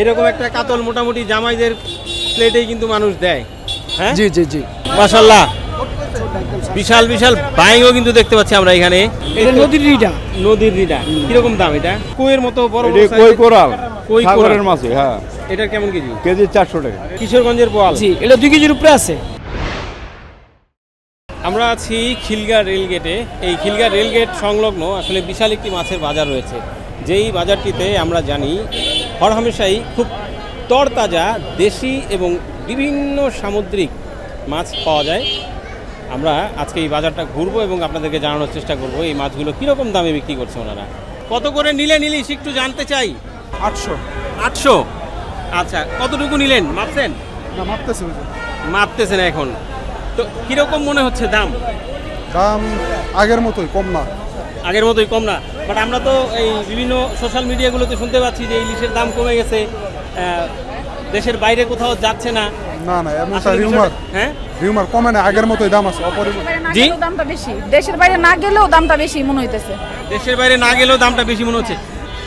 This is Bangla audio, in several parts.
এরকম একটা কাতল মোটামুটি জামাইদের প্লেটেই কিন্তু মানুষ দেয়। হ্যাঁ? জি জি জি। মাশাল্লাহ। বিশাল বিশাল বাইংও কিন্তু দেখতে পাচ্ছি আমরা এখানে। এটা নদীর রিটা নদীর রিডা। কীরকম দাম এটা? কোয়ের মতো বড় বড় কই কোরাল? কই কোরাল। সাগরের মাছে হ্যাঁ। এটা কেমন কেজি? কেজি চারশো টাকা। কিশোরগঞ্জের বোয়াল। জি এটা দুই কেজির উপরে আছে। আমরা আছি খিলগা রেলগেটে এই খিলগা রেলগেট সংলগ্ন আসলে বিশাল একটি মাছের বাজার রয়েছে। যেই বাজারটিতে আমরা জানি হরহামেশাই খুব তরতাজা দেশি এবং বিভিন্ন সামুদ্রিক মাছ পাওয়া যায়। আমরা আজকে এই বাজারটা ঘুরবো এবং আপনাদেরকে জানানোর চেষ্টা করব এই মাছগুলো কীরকম দামে বিক্রি করছে ওনারা। কত করে নিলে নিলিস একটু জানতে চাই? আটশো। আটশো? আচ্ছা কতটুকু নিলেন? মাপছেন? না মাপতেছে মাপতেছেন এখন। তো কীরকম মনে হচ্ছে দাম? দাম আগের মতোই কম না। আগের মতোই কম না। বাট আমরা তো এই বিভিন্ন সোশ্যাল মিডিয়াগুলোতে শুনতে পাচ্ছি যে ইলিশের দাম কমে গেছে। দেশের বাইরে কোথাও যাচ্ছে না। না না এমন রিউমার হ্যাঁ? রিউমার কমে না আগের মতোই দাম আছে জি? গেলেও দামটা বেশি। দেশের বাইরে না গেলেও দামটা বেশি মনে হইতেছে। দেশের বাইরে না গেলেও দামটা বেশি মনে হচ্ছে।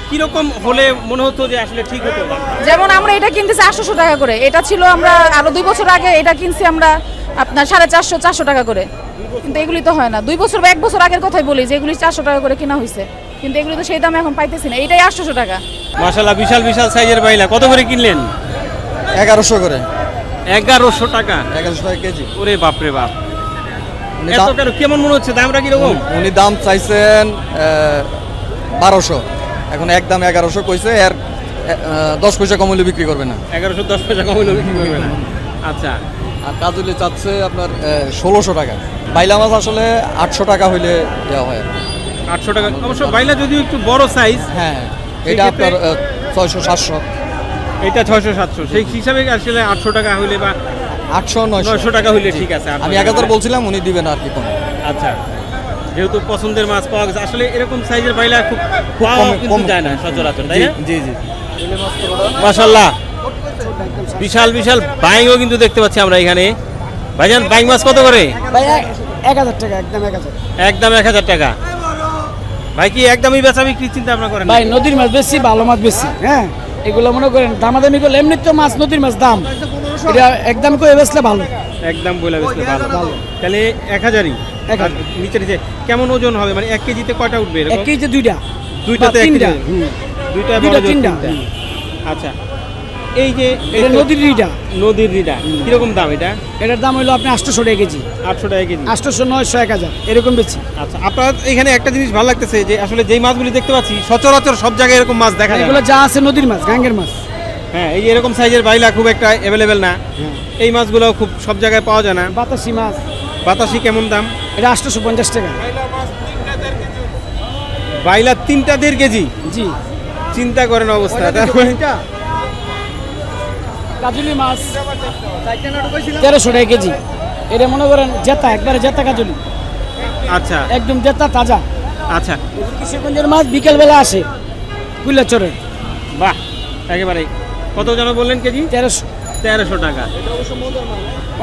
কীরকম হলে মনে হতো যে আসলে ঠিক হতো? যেমন আমরা এটা কিনতেছি আটশোশো টাকা করে। এটা ছিল আমরা আরও দুই বছর আগে এটা কিনছি আমরা। আপনার সাড়ে চারশো চারশো টাকা করে। কিন্তু এগুলি তো হয় না। দুই বছর বা এক বছর আগের কথাই বলি যে এগুলি চারশো টাকা করে কেনা হয়েছে কিন্তু এগুলি তো সেই দামে এখন পাইতেছি না। এটাই আটশোশো টাকা। মাশাল্লাহ বিশাল বিশাল সাইজের বাইলা কত করে কিনলেন? এগারোশো করে। এগারোশো টাকা? এগারোশো টাকা কেজি। ওরে বাপরে বাপ। কেমন মনে হচ্ছে? দামটা কীরকম? উনি দাম চাইছেন বারোশো। এখন একদম এগারোশো কইছে এর দশ পয়সা কমলে বিক্রি করবে না। এগারোশো দশ পয়সা কম বিক্রি করবে না। আচ্ছা। আর কাজুলি চাচ্ছে আপনার ষোলোশো টাকা। বাইলা মাছ আসলে আটশো টাকা হইলে দেওয়া হয়। আটশো টাকা। অবশ্য বাইলা যদিও একটু বড় সাইজ হ্যাঁ এটা আপনার ছয়শো সাতশো। এটা ছয়শো সাতশো। সেই হিসাবে আসলে আটশো টাকা হইলে বা আটশো নয়শো। টাকা হইলে ঠিক আছে আমি এক হাজার বলছিলাম উনি দিবেন আর কি কম। আচ্ছা। যেহেতু পছন্দের মাছ পাওয়া গেছে আসলে এরকম সাইজের বাইলা খুব পাওয়া কম- যায় না সচরাচর তাই জি না? জি জি। মাশাল্লাহ বিশাল বিশাল বাইংও কিন্তু দেখতে পাচ্ছি আমরা এখানে। ভাইজান বাইং মাছ কত করে? ভাই এক হাজার টাকা একদম এক হাজার। একদম এক হাজার টাকা। ভাই কি একদমই বেচা বিক্রি চিন্তা ভাবনা করেন ভাই নদীর মাছ বেশি ভালো মাছ বেশি হ্যাঁ? এগুলো মনে করেন দামাদামি করলে এমনি তো মাছ নদীর মাছ দাম। এটা একদম করে বেচলে ভালো। একদম বলে বেচলে ভালো। তাহলে এক হাজারই। নিচে নিচে কেমন ওজন হবে? মানে এক কেজিতে কয়টা উঠবে এক কেজিতে দুইটা। দুইটাতে এক কেজি? দুইটা দুইটা, বড়। তিনটা। আচ্ছা। এই যে এটা নদীর রিডা। নদীর রিডা। কীরকম দাম এটা? এটার দাম হলো আপনি আটশোশো টাকা কেজি। আটশো টাকা কেজি। আটশোশো নয়শো এক হাজার এরকম বেশি। আচ্ছা আপনার এখানে একটা জিনিস ভালো লাগতেছে যে আসলে যেই মাছগুলি দেখতে পাচ্ছি সচরাচর সব জায়গায় এরকম মাছ দেখা যায় এগুলো যা আছে নদীর মাছ গাঙ্গের মাছ। হ্যাঁ এই যে এরকম সাইজের বাইলা খুব একটা অ্যাভেলেবেল না। এই মাছগুলো খুব সব জায়গায় পাওয়া যায় না। বাতাসি মাছ। বাতাসি কেমন দাম? এটা আটশোশো পঞ্চাশ টাকা। বাইলা তিনটা দেড় কেজি? জি। চিন্তা করেন অবস্থা। কাজুলি মাছ। তেরোশো টাকা কেজি। এটা মনে করেন জেতা একবারে জেতা কাজুলি। আচ্ছা। একদম জেতা তাজা। আচ্ছা। কিশোরগঞ্জের মাছ বিকেলবেলা আসে কুইলাচরে বাহ একেবারে কত যেন বললেন কেজি? তেরোশো। তেরোশো টাকা।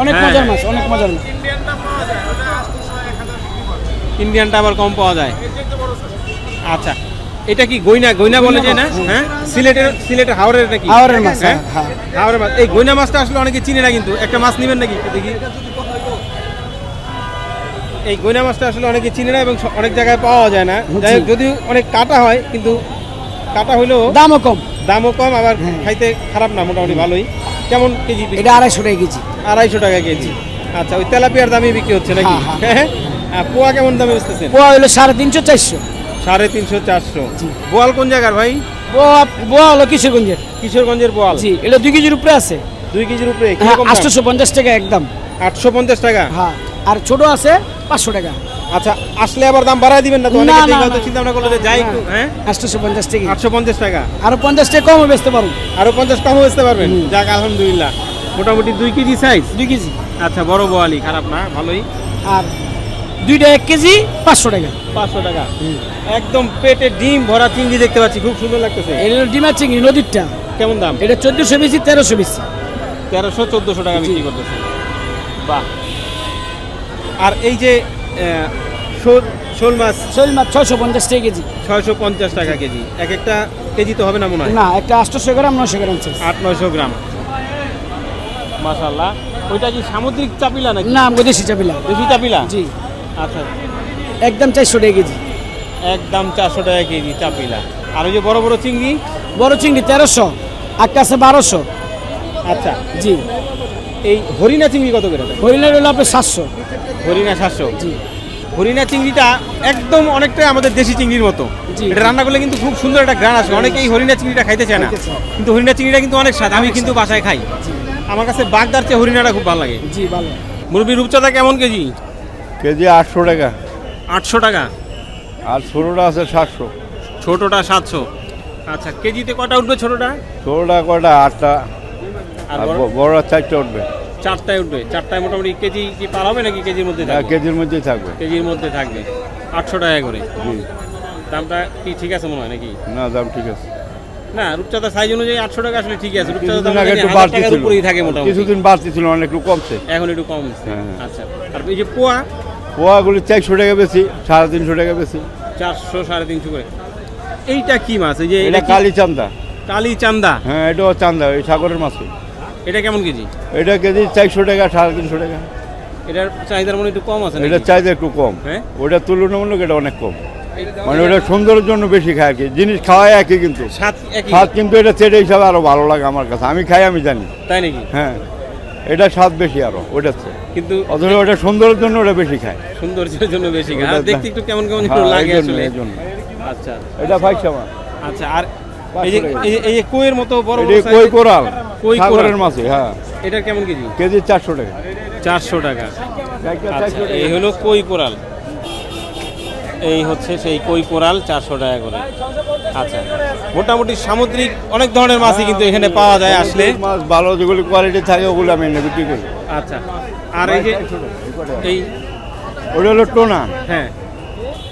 অনেক হ্যাঁ। মজার মাছ অনেক মজার মাছ। ইন্ডিয়ানটা আবার কম পাওয়া যায়। আচ্ছা। এটা কি গইনা গইনা বলে যায় না? হ্যাঁ? সিলেটের সিলেটের হাওড়ের এটা কি? হাওড়ের মাছ, হ্যাঁ? হ্যাঁ, হাওড়ের মাছ। এই গইনা মাছটা আসলে অনেকে চিনে না কিন্তু। একটা মাছ নেবেন নাকি? দেখি। এই গইনা মাছটা আসলে অনেকে চিনে না এবং অনেক জায়গায় পাওয়া যায় না। যাই হোক যদিও অনেক কাটা হয় কিন্তু কাটা হইলেও দামও কম। দামও কম আবার খাইতে খারাপ না মোটামুটি ভালোই। কেমন কেজি এটা আড়াইশো টাকা কেজি। আড়াইশো টাকা কেজি। আচ্ছা ওই তেলাপিয়ার দামই বিক্রি হচ্ছে নাকি? হ্যাঁ, হ্যাঁ। পোয়া কেমন দামে বেচতেছেন? পোয়া হলো সাড়ে তিনশো চারশো। সাড়ে তিনশো চারশো। বোয়াল কোন জায়গার ভাই? পোয়া কিশোরগঞ্জের। কিশোরগঞ্জের বোয়াল। জি এটা দুই কেজির উপরে আছে। দুই কেজির উপরে হ্যাঁ আটশোশো পঞ্চাশ টাকা একদম। আটশো পঞ্চাশ টাকা? হ্যাঁ আর ছোট আছে পাঁচশো টাকা। আচ্ছা আসলে আবার দাম বাড়ায় দিবেন না তো? না, না, চিন্তা ভাবনা করল যাই হ্যাঁ? আটশোশো পঞ্চাশ টাকা। আটশো পঞ্চাশ টাকা। আরও পঞ্চাশ টাকা কমও বেচতে পারুন আরও পঞ্চাশ কম বেচতে পারবেন? যাক আলহামদুলিল্লাহ। মোটামুটি দুই কেজি সাইজ দুই কেজি। আচ্ছা বড় বোয়ালি খারাপ না ভালোই। আর দুইটা এক কেজি পাঁচশো টাকা। পাঁচশো টাকা। একদম পেটে ডিম ভরা চিংড়ি দেখতে পাচ্ছি খুব সুন্দর লাগতেছে। এটা হলো ডিমার চিংড়ি নদীরটা। কেমন দাম? এটা চোদ্দোশো বেশি তেরোশো বেশি। তেরোশো চোদ্দোশো টাকা বিক্রি করতেছে। বাহ। আর এই যে শোল মাছ? শৈল মাছ ছয়শো পঞ্চাশ টাকা কেজি। ছয়শো পঞ্চাশ টাকা কেজি। এক একটা কেজি তো হবে না মনে হয়? না একটা আটশোশো গ্রাম নশো গ্রাম আট নয়শো গ্রাম। মাশাল্লাহ ওইটা কি সামুদ্রিক চাপিলা নাকি? না দেশি চাপিলা। দেশি চাপিলা? জি। আচ্ছা। একদম চারশো টাকা কেজি। একদম চারশো টাকা কেজি চাপিলা। আর ওই যে বড় বড় চিংড়ি? বড় চিংড়ি তেরোশো একটা আছে বারোশো। আচ্ছা। জি। এই হরিণা চিংড়ি কত করে? দেয়? হরিণের হলো আপনার সাতশো। হরিণা সাতশো। জি। হরিণা চিংড়িটা একদম অনেকটাই আমাদের দেশি চিংড়ির মতো। এটা রান্না করলে কিন্তু খুব সুন্দর একটা গ্রান আসে। অনেকেই হরিণা চিংড়িটা খাইতে চায় না। কিন্তু হরিণা চিংড়িটা কিন্তু অনেক স্বাদ। আমি কিন্তু বাসায় খাই। আমার কাছে বাগদার চেয়ে হরিণাটা খুব ভালো লাগে। জি ভালো। মুরগির রূপচাঁদা কেমন কেজি? কেজি আটশো টাকা। আটশো টাকা? আর ছোটোটা আছে সাতশো। ছোটটা সাতশো। আচ্ছা কেজিতে কটা উঠবে ছোটটা? ছোটোটা কটা আটটা। আর বড়? চারটে উঠবে। চারটায় উঠবে। চারটায় মোটামুটি কেজি কি পার হবে নাকি কেজির মধ্যে হ্যাঁ, কেজির মধ্যেই থাকবে। কেজির মধ্যে থাকবে। আটশো টাকা করে। দামটা কি ঠিক আছে মনে হয় নাকি? না দাম ঠিক আছে। না রূপচাঁদা সাইজ অনুযায়ী আটশো টাকা আসলে ঠিক আছে। রূপচাঁদা দাম একটু বাড়তি ছিল। থাকে মোটামুটি। কিছুদিন বাড়তি ছিল অনেক একটু কমছে। এখন একটু কম হচ্ছে। হ্যাঁ, হ্যাঁ। আচ্ছা আর এই যে পোয়া পোয়াগুলি চারশো টাকা বেশি সাড়ে তিনশো টাকা বেশি। চারশো সাড়ে তিনশো করে। এইটা কি মাছ? এই যে এটা কালি চান্দা। কালি চান্দা? হ্যাঁ এটাও চান্দা ওই সাগরের মাছ এটা কেমন কেজি? এটা কেজি চারশো টাকা সাড়ে তিনশো টাকা। এটার চাহিদার মনে একটু কম আছে? এটা চাইতে একটু কম। হ্যাঁ? ওটা তুলনামূলক এটা অনেক কম। মানে ওটা সুন্দরের জন্য বেশি খায় আর কি। জিনিস খাওয়াই একই কিন্তু। স্বাদ কিন্তু এটা চেটে হিসাবে আরও ভালো লাগে আমার কাছে। আমি খাই আমি জানি। তাই নাকি? হ্যাঁ। এটা স্বাদ বেশি আরও চেয়ে। কিন্তু অথচ ওটা সুন্দরের জন্য ওটা বেশি খায়। সৌন্দর্যের জন্য বেশি খায়। আর দেখতে একটু কেমন কেমন একটু হ্যাঁ, লাগে আসলে। আচ্ছা। এটা ফাইসা মাছ আচ্ছা আর এই যে এই যে- এই কোয়ের মতো বড় বড় এটা কই কোরাল কই কোরাল। সাগরের মাছে হ্যাঁ। এটার কেমন কেজি? কেজি চারশো টাকা। চারশো টাকা। চারশো আচ্ছা টাকা। এই হলো কই কোরাল। এই হচ্ছে সেই কই কোরাল চারশো টাকা করে। আচ্ছা। মোটামুটি সামুদ্রিক অনেক ধরনের মাছই কিন্তু এখানে পাওয়া যায় আসলে। মাছ ভালো যেগুলি কোয়ালিটি থাকে ওগুলো আমি এনে বিক্রি করি। আচ্ছা। আর এই যে এই ওটা হলো টোনা। হ্যাঁ।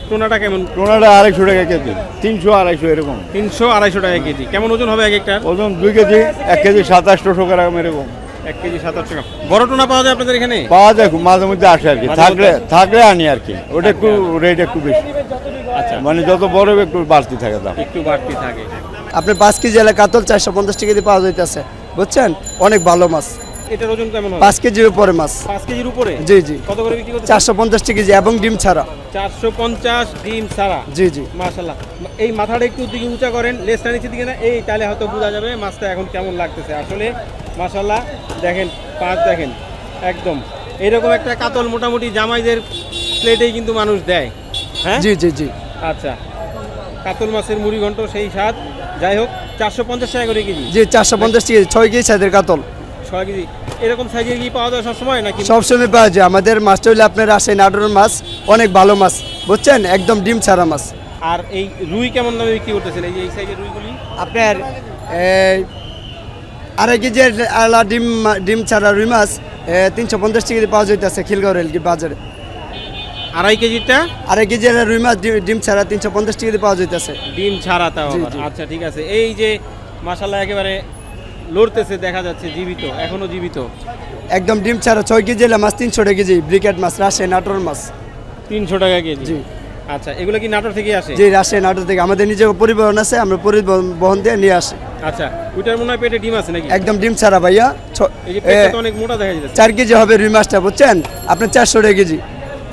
টোনাটা কেমন? টোনাটা আড়াইশো টাকা কেজি তিনশো আড়াইশো এরকম। তিনশো আড়াইশো টাকা কেজি। কেমন ওজন হবে এক একটা ওজন দুই কেজি এক কেজি সাতাশশো গ্রাম এরকম। এক কেজি সাতাশো টাকা। বড় টোনা পাওয়া যায় আপনাদের এখানে? পাওয়া যায় খুব মাঝে মধ্যে আসে আর কি। থাকলে থাকলে আনি আর কি। ওটা একটু রেট একটু বেশি। আচ্ছা। মানে যত বড় হবে একটু বাড়তি থাকে দাম। একটু বাড়তি থাকে। আপনার পাঁচ কেজি এলাকা কাতল চারশো পঞ্চাশ টাকা দিয়ে পাওয়া যাইতেছে। বুঝছেন? অনেক ভালো মাছ। এটার ওজন কেমন পাঁচ কেজির উপরে মাছ। পাঁচ কেজির উপরে? জি জি। কত করে বিক্রি করতে চারশো পঞ্চাশ টাকা কেজি এবং ডিম ছাড়া। চারশো পঞ্চাশ ডিম ছাড়া? জি জি। মাশাল্লাহ এই মাথাটা একটু দিকে উঁচা করেন লেজটা নিচের দিকে না এই তাহলে হয়তো বোঝা যাবে মাছটা এখন কেমন লাগতেছে। আসলে মাশাল্লাহ দেখেন পাঁচ দেখেন একদম। এরকম একটা কাতল মোটামুটি জামাইদের প্লেটেই কিন্তু মানুষ দেয় হ্যাঁ? জি জি জি। আচ্ছা কাতল মাছের মুড়ি ঘন্ট সেই স্বাদ। যাই হোক চারশো পঞ্চাশ টাকা করে কেজি। জি চারশো পঞ্চাশ টাকা কেজি, ছয় কেজি সাইজের কাতল। ছয় কেজি। এরকম সাইজের কি পাওয়া যায় সবসময় নাকি? সবসময় পাওয়া যায়। আমাদের মাছটা হলে আপনার আসে নাটোরের মাছ অনেক ভালো মাছ বুঝছেন? একদম ডিম ছাড়া মাছ। আর এই রুই কেমন দামে বিক্রি করতেছেন? এই যে এই সাইজের রুইগুলি? আপনার আড়াই কেজি আলা ডিম ডিম ছাড়া রুই মাছ তিনশো পঞ্চাশ টাকা পাওয়া যাইতেছে খিলগাঁও রেল বাজারে। আড়াই কেজিটা? আড়াই কেজি রুই মাছ ডিম- ছাড়া তিনশো পঞ্চাশ টাকা পাওয়া যাইতেছে। ডিম ছাড়া তাও জি। জি। আচ্ছা ঠিক আছে। এই যে মাশাল্লাহ একেবারে লড়তেছে দেখা যাচ্ছে জীবিত এখনও জীবিত। একদম ডিম ছাড়া ছয় কেজি এলে মাছ তিনশো টাকা কেজি ব্রিকেট মাছ রাজশাহী নাটোর মাছ। তিনশো টাকা কেজি। জি। আচ্ছা এগুলো কি নাটোর থেকে আসে? যে রাজশাহী নাটোর থেকে। আমাদের নিজের পরিবহন আছে আমরা পরিবহন বহন দিয়ে নিয়ে আসি। আচ্ছা ওইটার মনে হয় পেটে ডিম আছে নাকি? একদম ডিম ছাড়া ভাইয়া। অনেক মোটা দেখা যাচ্ছে। চার কেজি হবে রুই মাছটা বুঝছেন? আপনার চারশো টাকা কেজি।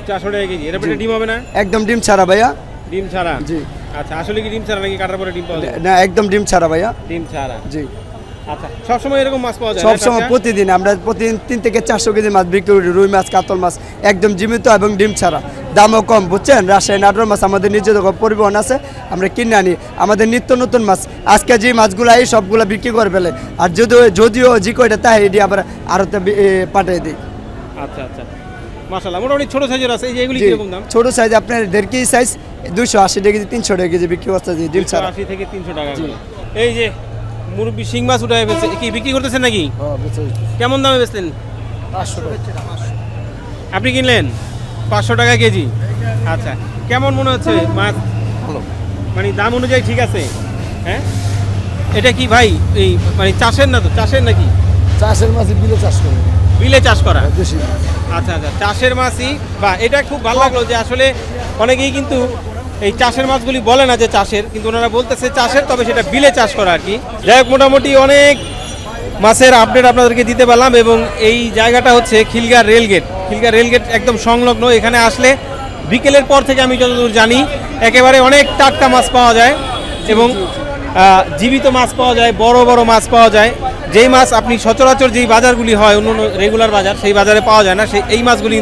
চারশো টাকা কেজি। এটা পেটে ডিম হবে না? একদম ডিম ছাড়া ভাইয়া। ডিম ছাড়া? জি। আচ্ছা আসলে কি ডিম ছাড়া নাকি কাটার পরে ডিম পাওয়া যায়? না একদম ডিম ছাড়া ভাইয়া। ডিম ছাড়া। জি। সবসময় এরকম মাছ পাওয়া যায় সব না সময় টাটকা? প্রতিদিন আমরা প্রতিদিন তিন থেকে চারশো কেজি মাছ বিক্রি করি রুই মাছ কাতল মাছ একদম জীবিত এবং ডিম ছাড়া। দামও কম বুঝছেন? রাজশাহী নাটোর মাছ আমাদের নিজেদের পরিবহন আছে আমরা কিনে আনি। আমাদের নিত্য নতুন মাছ আজকে যে মাছগুলো এই সবগুলো বিক্রি করে ফেলে। আর যদিও যদিও জি কয়টা তাই এটি আবার আরতে পাঠিয়ে দিই। আচ্ছা আচ্ছা। মোটামুটি ছোট সাইজের আছে এই যে কীরকম দাম? ছোট সাইজ আপনার দেড় কেজি সাইজ দুশো আশি টাকা কেজি তিনশো টাকা কেজি বিক্রি করতে ডিম ছাড়া। আশি থেকে তিনশো টাকা এই যে মুরব্বী শিং মাছ উঠে ফেলছে কি বিক্রি করতেছেন নাকি? কেমন দামে বেচলেন? আপনি কিনলেন? পাঁচশো টাকা কেজি। আচ্ছা কেমন মনে হচ্ছে মাছ? মানে দাম অনুযায়ী ঠিক আছে? হ্যাঁ? এটা কি ভাই এই মানে চাষের না তো চাষের নাকি? চাষের মাঝে বিলে চাষ করে। বিলে চাষ করা? দেশি। আচ্ছা আচ্ছা চাষের মাছই। বা এটা খুব ভালো লাগল যে আসলে অনেকেই কিন্তু এই চাষের মাছগুলি বলে না যে চাষের, কিন্তু ওনারা বলতেছে চাষের, তবে সেটা বিলে চাষ করা আর কি। যাই হোক, মোটামুটি অনেক মাছের আপডেট আপনাদেরকে দিতে পারলাম এবং এই জায়গাটা হচ্ছে খিলগা রেলগেট খিলগা রেলগেট একদম সংলগ্ন, এখানে আসলে বিকেলের পর থেকে আমি যতদূর জানি, একেবারে অনেক টাটকা মাছ পাওয়া যায় এবং জীবিত মাছ পাওয়া যায়, বড় বড় মাছ পাওয়া যায়। যেই মাছ আপনি সচরাচর যেই বাজারগুলি হয় অন্য রেগুলার বাজার, সেই বাজারে পাওয়া যায় না। সেই এই মাছগুলি,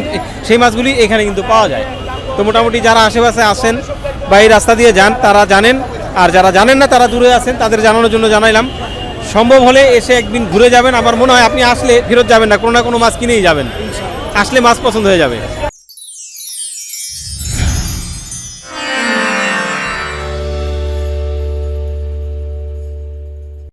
সেই মাছগুলি এখানে কিন্তু পাওয়া যায়। তো মোটামুটি যারা আশেপাশে আসেন বা এই রাস্তা দিয়ে যান, তারা জানেন, আর যারা জানেন না, তারা দূরে আছেন, তাদের জানানোর জন্য জানাইলাম। সম্ভব হলে এসে একদিন ঘুরে যাবেন, আমার মনে হয় আপনি আসলে ফেরত যাবেন না, কোনো না কোনো মাছ কিনেই যাবেন। আসলে মাছ পছন্দ হয়ে যাবে।